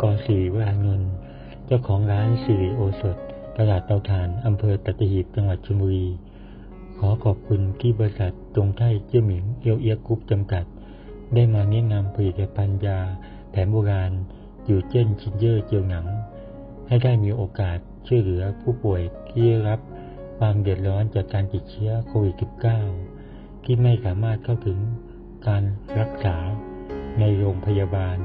กรศิริวรานนท์เจ้าของร้านสิริโอสถตลาดเตาถ่านอำเภอตะหีบจังหวัดชลบุรี ขอขอบคุณที่บริษัทตรงไทยเจี้ยหมิงเอียวเอียกรุ๊ปจำกัด ได้มาแนะนำผลิตภัณฑ์ยาแผนโบราณอยู่เจนชินเยอร์เจียวหนัง ให้ได้มีโอกาสช่วยเหลือผู้ป่วยที่ได้รับความเดือดร้อนจากการติดเชื้อโควิด -19 ที่ไม่สามารถเข้าถึงการรักษาในโรงพยาบาล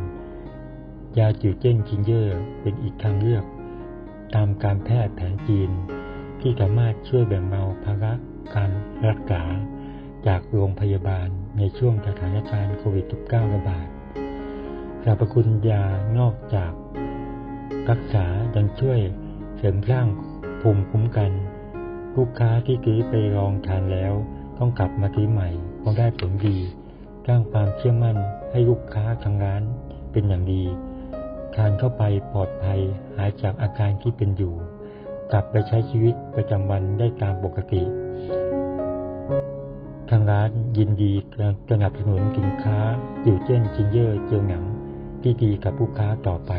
ยาจิวเจ้นชินเยอร์เป็นอีกทางเลือกตามการแพทย์แผนจีน ที่สามารถช่วยแบ่งเบาภาระการรักษาจากโรงพยาบาลในช่วงสถานการณ์โควิด -19 ระบาดสรรพคุณยานอกจากรักษายังช่วยเสริมสร้างภูมิคุ้มกัน ลูกค้าที่ซื้อไปลองทานแล้ว ต้องกลับมาซื้อใหม่เพราะได้ผลดี สร้างความเชื่อมั่นให้ลูกค้าทางร้านเป็นอย่างดี ทานเข้าไปปลอดภัยหายจากอาการที่เป็นอยู่ กลับไปใช้ชีวิตประจำวันได้ตามปกติ ทางร้านยินดีสนับสนุนสินค้าอยู่เช่นจินเยอร์เจียวหนังที่ดีกับลูกค้าต่อไป